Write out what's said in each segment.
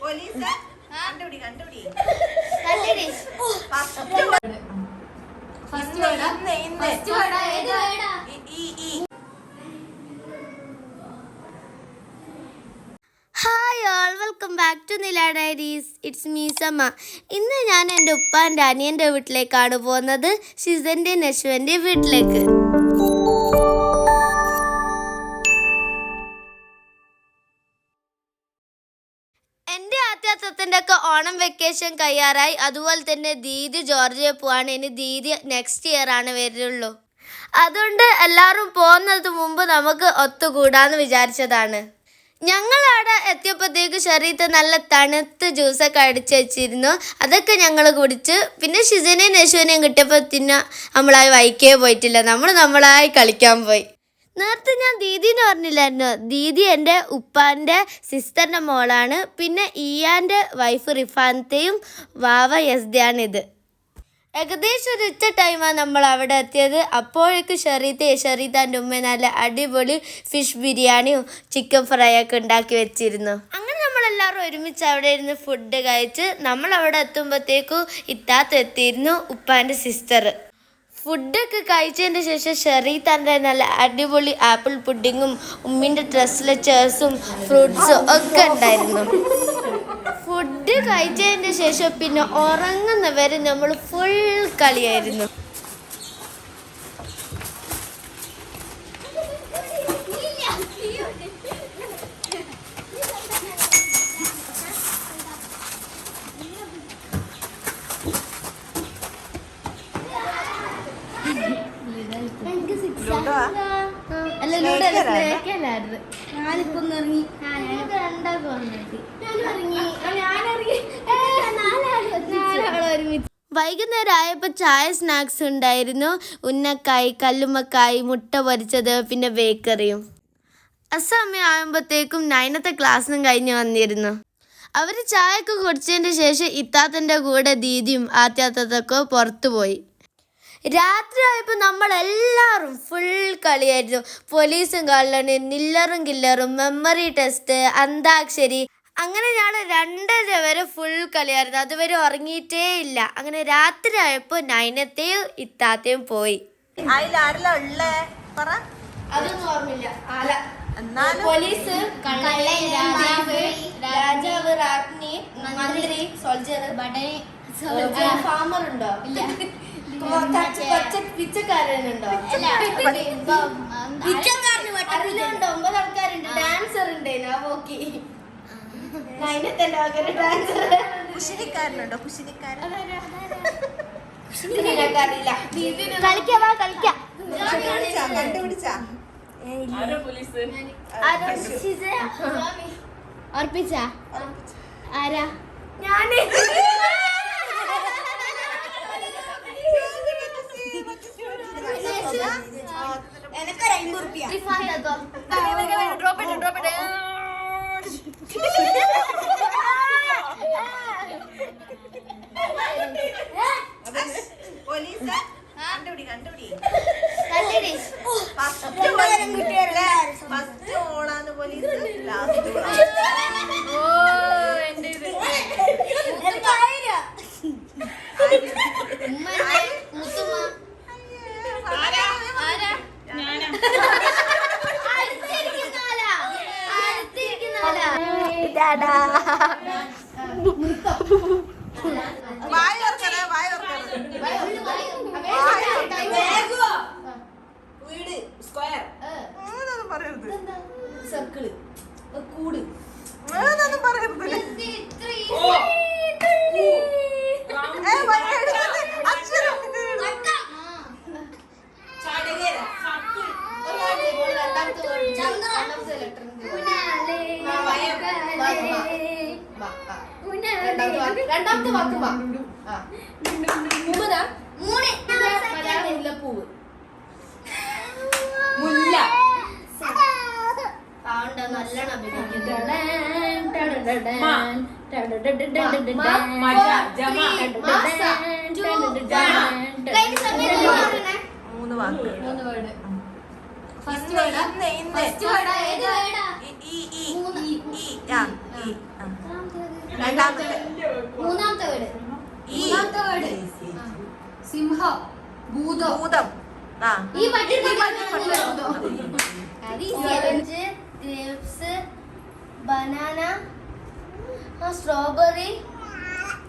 Police കണ്ടുപിടി കണ്ടുപിടി കണ്ടിടി first ഇന്ന് ഇന്ന് first word ഏത് വേർഡാ ഈ- ഈ ഈ hi all welcome back to Nila diaries it's മീസമ്മ ഇന്ന് ഞാൻ എന്റെ ഉപ്പാന്റെ അനിയന്റെ വീട്ടിലേക്കാണ് പോകുന്നത്. ഷിസന്റെ നശുവന്റെ വീട്ടിലേക്ക്. എന്റെ ആത്യാത്തത്തിന്റെ ഒക്കെ ഓണം വെക്കേഷൻ കയ്യാറായി. അതുപോലെ തന്നെ ദീദി ജോർജിയെ പോവാണ്. ഇനി ദീദി നെക്സ്റ്റ് ഇയർ ആണ് വരുള്ളൂ. അതുകൊണ്ട് എല്ലാവരും പോകുന്നത് മുമ്പ് നമുക്ക് ഒത്തുകൂടാന്ന് വിചാരിച്ചതാണ്. ഞങ്ങൾ അവിടെ എത്തിയപ്പോഴത്തേക്ക് ശരീരത്ത് നല്ല തണുത്ത ജ്യൂസൊക്കെ അടിച്ച് വെച്ചിരുന്നു. അതൊക്കെ ഞങ്ങൾ കുടിച്ച്. പിന്നെ ഷിസനെയും യശുവിനെയും കിട്ടിയപ്പോൾ പിന്നെ നമ്മളായി വൈക്കേ പോയിട്ടില്ല. നമ്മൾ നമ്മളായി കളിക്കാൻ പോയി. നേരത്തെ ഞാൻ ദീദി എന്ന് പറഞ്ഞില്ലായിരുന്നു? ദീദി എന്റെ ഉപ്പാന്റെ സിസ്റ്ററിന്റെ മോളാണ്. പിന്നെ ഇയാന്റെ വൈഫ് റിഫാനത്തെയും വാവ യസ്ദയാണിത്. ഏകദേശം ഒരു ഉച്ച ടൈമാണ് നമ്മൾ അവിടെ എത്തിയത്. അപ്പോഴേക്ക് ഷെറീത്തെ ഷെറീത്താന്റെ ഉമ്മ നല്ല അടിപൊളി ഫിഷ് ബിരിയാണിയും ചിക്കൻ ഫ്രൈ ഒക്കെ ഉണ്ടാക്കി വെച്ചിരുന്നു. അങ്ങനെ നമ്മളെല്ലാവരും ഒരുമിച്ച് അവിടെ ഇരുന്ന് ഫുഡ് കഴിച്ച് നമ്മൾ അവിടെ എത്തുമ്പോഴത്തേക്കും ഇത്താത്ത എത്തിയിരുന്നു ഉപ്പാന്റെ സിസ്റ്റർ ഫുഡൊക്കെ കഴിച്ചതിന് ശേഷം ഷെറീത്താന്റെ നല്ല അടിപൊളി ആപ്പിൾ പുഡിങ്ങും ഉമ്മിന്റെ ഡ്രസ്സിലെ ചേഴ്സും ഫ്രൂട്ട്സും ഒക്കെ ഉണ്ടായിരുന്നു. ഫുഡ് കഴിച്ചതിന് ശേഷം പിന്നെ ഉറങ്ങുന്ന വരെ നമ്മൾ ഫുൾ കളിയായിരുന്നു. ഞാനിപ്പോ ഇറങ്ങി ഞങ്ങൾക്ക് രണ്ടാൾക്കും ഞാൻ നാലാൾ വൈകുന്നേരം ആയപ്പോൾ ചായ സ്നാക്സ് ഉണ്ടായിരുന്നു. ഉന്നക്കായ് കല്ലുമ്മക്കായ് മുട്ട പൊരിച്ചത് പിന്നെ ബേക്കറിയും. അസമയം ആകുമ്പോഴത്തേക്കും നയനത്തെ ക്ലാസ്സിനും കഴിഞ്ഞ് വന്നിരുന്നു. അവർ ചായയൊക്കെ കുടിച്ചതിന് ശേഷം ഇത്താത്തന്റെ കൂടെ ദീദിയും ആത്യാത്തതൊക്കെ പുറത്തു പോയി. രാത്രി ആയപ്പോൾ നമ്മളെല്ലാവരും ഫുൾ കളിയായിരുന്നു. പോലീസും കള്ളണി നില്ലറും കില്ലറും മെമ്മറി ടെസ്റ്റ് അന്താക്ഷരി അങ്ങനെ ഞാൻ രണ്ടര വരെ ഫുൾ കളിയായിരുന്നു അതുവരെ ഉറങ്ങിയിട്ടേ ഇല്ല. അങ്ങനെ രാത്രി ആയപ്പോൾ നൈനത്തെയും ഇത്താത്തയും പോയി. പോലീസ് രാജാവ് റാജ്ഞി മന്ത്രി സോൾജർ. ഫാമർ ഉണ്ടോ പിച്ചക്കാരനുണ്ടോ? അതിലുണ്ട് ഒമ്പത് ആൾക്കാരുണ്ട്. ഡാൻസർ ഉണ്ട് ഞാൻ നോക്കി കുശിനിക്കാരനുണ്ടോ കുശിനിക്കാരൻ കളിക്കാം വാ കളിക്കാം കണ്ടുപിടിച്ചാ ആരാ ഡ്രോപ്പ് എനിക്കൊരു ഡ്രോപ്പ് റുപ്യ പോലീസ് കണ്ടുപിടി കണ്ടുപിടി. രണ്ടാമത്തെ വാക്ക്. മുല്ലപ്പൂവ് മുല്ല മൂന്ന് വാക്ക് മൂന്ന് word first word first word ഏത് വേർഡാ ഈ ഈ ഈ മൂന്ന്. ഈ ആ ഈ ആ. രണ്ടാമത്തെ മൂന്നാമത്തെ വേർഡ് ഈ. മൂന്നാമത്തെ വേർഡ് സിംഹം ഭൂതം. ഭൂതം. ആ. ഈ പട്ടി orange grapes banana strawberry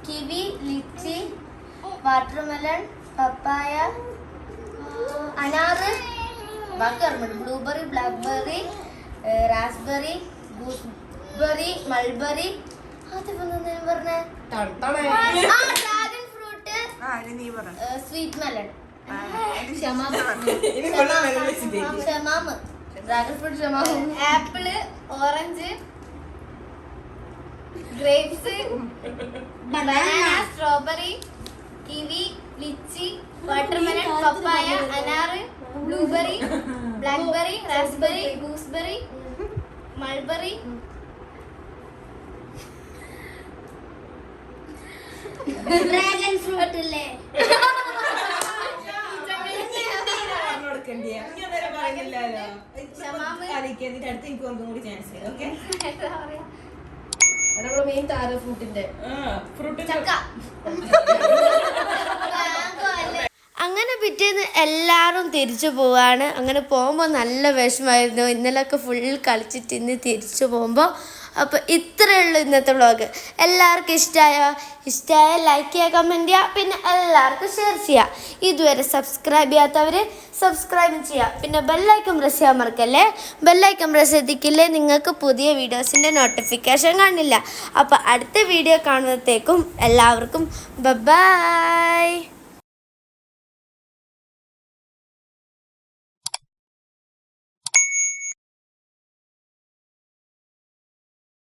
kiwi lychee watermelon papaya അനാറ് ബാക്കി ഓർമ്മയുണ്ട്. Blueberry blackberry raspberry gooseberry mulberry dragon fruit ആ ഇനി നീ പറ. സ്വീറ്റ് മെലൺ ഷമാമ് dragon fruit ഷമാമ് apple orange grapes banana strawberry kiwi lychee watermelon papaya അനാറ് blueberry blackberry raspberry gooseberry mulberry dragon fruit അല്ലേ main താര ഫ്രൂട്ടിന്റെ ചക്ക. അങ്ങനെ പിറ്റേന്ന് എല്ലാവരും തിരിച്ചു പോവാണ്. അങ്ങനെ പോകുമ്പോൾ നല്ല വിഷമായിരുന്നു. ഇന്നലെയൊക്കെ ഫുൾ കളിച്ചിട്ട് ഇന്ന് തിരിച്ചു പോകുമ്പോൾ അപ്പോൾ ഇത്രയേ ഉള്ളൂ ഇന്നത്തെ വ്ളോഗ്. എല്ലാവർക്കും ഇഷ്ടമായോ ഇഷ്ടമായ ലൈക്ക് ചെയ്യുക കമന്റ് ചെയ്യുക പിന്നെ എല്ലാവർക്കും ഷെയർ ചെയ്യുക. ഇതുവരെ സബ്സ്ക്രൈബ് ചെയ്യാത്തവർ സബ്സ്ക്രൈബ് ചെയ്യുക. പിന്നെ ബെല്ലൈക്കൺ പ്രസ് ചെയ്യാൻ മറക്കല്ലേ? ബെല്ലൈക്കൺ പ്രസ് ചെയ്തിക്കില്ലേ നിങ്ങൾക്ക് പുതിയ വീഡിയോസിന്റെ നോട്ടിഫിക്കേഷൻ കാണില്ല. അപ്പോൾ അടുത്ത വീഡിയോ കാണുമ്പോഴത്തേക്കും എല്ലാവർക്കും ബൈ